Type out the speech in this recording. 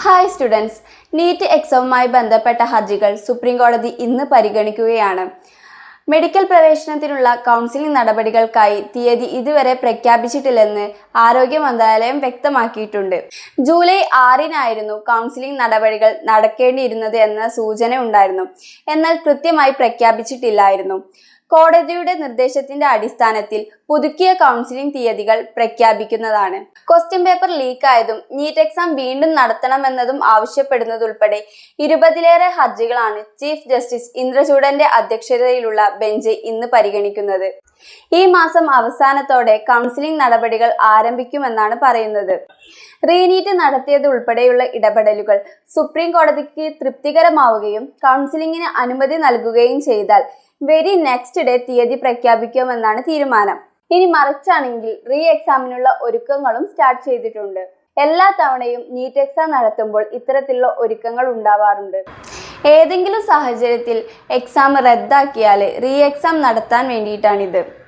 Hi students NEET എക്സാമുമായി ബന്ധപ്പെട്ട ഹർജികൾ supreme കോടതി ഇന്ന് പരിഗണിക്കുകയാണ്. മെഡിക്കൽ പ്രവേശനത്തിനുള്ള കൗൺസിലിംഗ് നടപടികൾക്കായി തീയതി ഇതുവരെ പ്രഖ്യാപിച്ചിട്ടില്ലെന്ന് ആരോഗ്യ മന്ത്രാലയം വ്യക്തമാക്കിയിട്ടുണ്ട്. ജൂലൈ ആറിനായിരുന്നു കൗൺസിലിംഗ് നടപടികൾ നടക്കേണ്ടിയിരുന്നത് എന്ന സൂചന ഉണ്ടായിരുന്നു എന്നാൽ കൃത്യമായി പ്രഖ്യാപിച്ചിട്ടില്ലായിരുന്നു. കോടതിയുടെ നിർദ്ദേശത്തിന്റെ അടിസ്ഥാനത്തിൽ പുതുക്കിയ കൗൺസിലിംഗ് തീയതികൾ പ്രഖ്യാപിക്കുന്നതാണ്. ക്വസ്റ്റ്യൻ പേപ്പർ ലീക്കായതും നീറ്റ് എക്സാം വീണ്ടും നടത്തണമെന്നതും ആവശ്യപ്പെടുന്നതുൾപ്പെടെ ഇരുപതിലേറെ ഹർജികളാണ് ചീഫ് ജസ്റ്റിസ് ഇന്ദ്രചൂഡന്റെ അധ്യക്ഷതയിലുള്ള ബെഞ്ച് ഇന്ന് പരിഗണിക്കുന്നത്. ഈ മാസം അവസാനത്തോടെ കൗൺസിലിംഗ് നടപടികൾ ആരംഭിക്കുമെന്നാണ് പറയുന്നത്. റീനീറ്റ് നടത്തിയത് ഉൾപ്പെടെയുള്ള ഇടപെടലുകൾ സുപ്രീം കോടതിക്ക് തൃപ്തികരമാവുകയും കൗൺസിലിംഗിന് അനുമതി നൽകുകയും ചെയ്താൽ വെരി നെക്സ്റ്റ് ഡേ തീയതി പ്രഖ്യാപിക്കുമെന്നാണ് തീരുമാനം. ഇനി മറിച്ചാണെങ്കിൽ റീ എക്സാമിനുള്ള ഒരുക്കങ്ങളും സ്റ്റാർട്ട് ചെയ്തിട്ടുണ്ട്. എല്ലാ തവണയും നീറ്റ് എക്സാം നടത്തുമ്പോൾ ഇത്തരത്തിലുള്ള ഒരുക്കങ്ങൾ ഉണ്ടാവാറുണ്ട്. ഏതെങ്കിലും സാഹചര്യത്തിൽ എക്സാം റദ്ദാക്കിയാൽ റീ എക്സാം നടത്താൻ വേണ്ടിയിട്ടാണിത്.